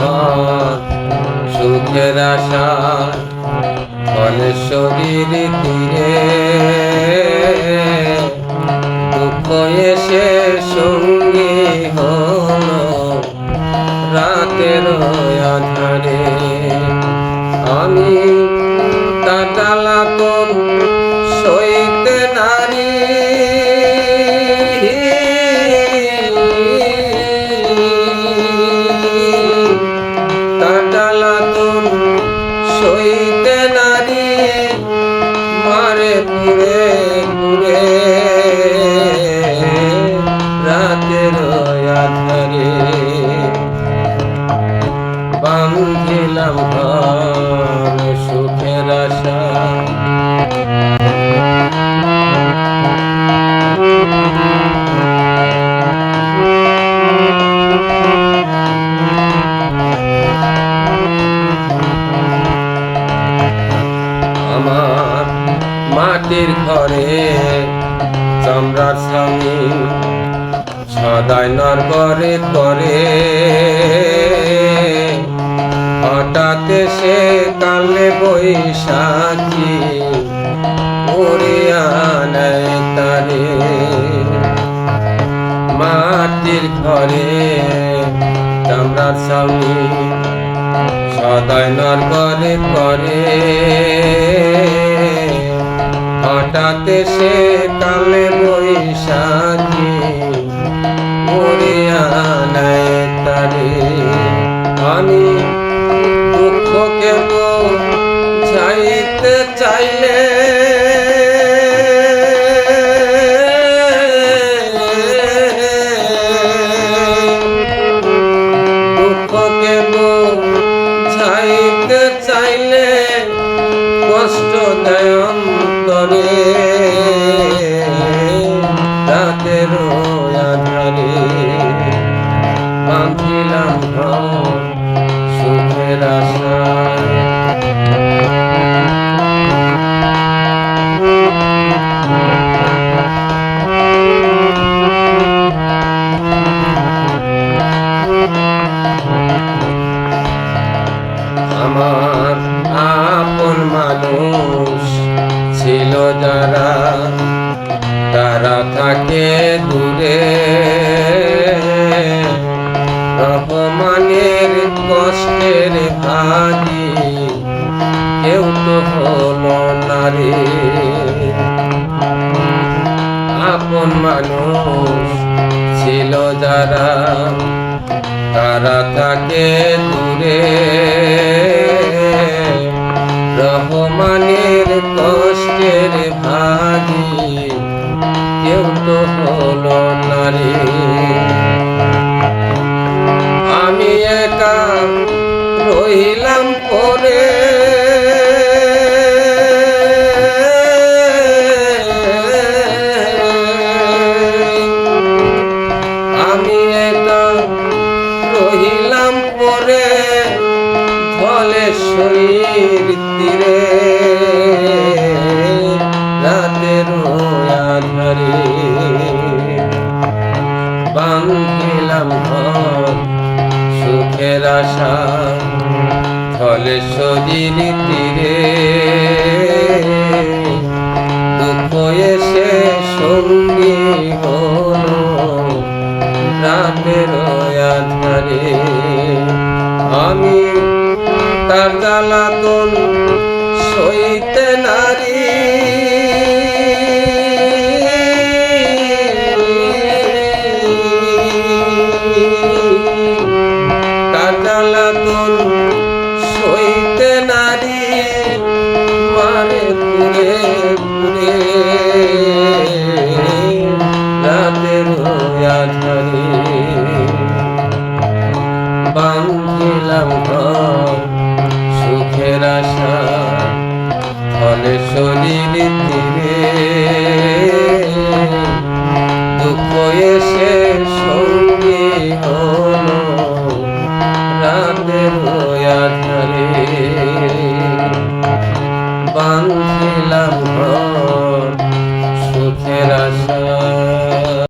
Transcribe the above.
ঘর সুখের আশা ধনেশ্বরীর তীরে দুঃখ এসে সঙ্গী হলো রাতের আধারে। আমি কাটালা মারে পুরে পুরে রাতের আধারে বান্ধিলাম ঘর। আমার মাটির ঘরে চামড়ার স্বামী সদাই নরবরে করে। হঠাৎ সে কালে বৈশাখী উড়িয়া নেয় তারে। মাটির ঘরে চামড়ার স্বামী সদাই নরবরে করে। হঠাৎ সে কালে বৈশাখী মরিয়া নেয় তারে। আমি চাইলে দুঃখকে ছাইতে কষ্ট যারা তারা থাকে দূরে। রহমানের কষ্টের ভাগি কেউ তো হলো না রে। আপন মানুষ ছিল যারা, তারা থাকে দূরে। রহমানের কষ্টের ভাগি। কেউ তো হলো না রে। আমি একা রইলাম পরে। আমি রহিলাম পরে। ধলেশ্বরীর তীরে। বান্ধিলাম ঘর, সুখের আশা ধলেশ্বরীর তীরে। দুঃখ এসে সঙ্গী হলো, রাতের আধারে। আমি তার জ্বালাতন বান্ধিলাম ঘর সুখের আশা ফলে শরীর তীরে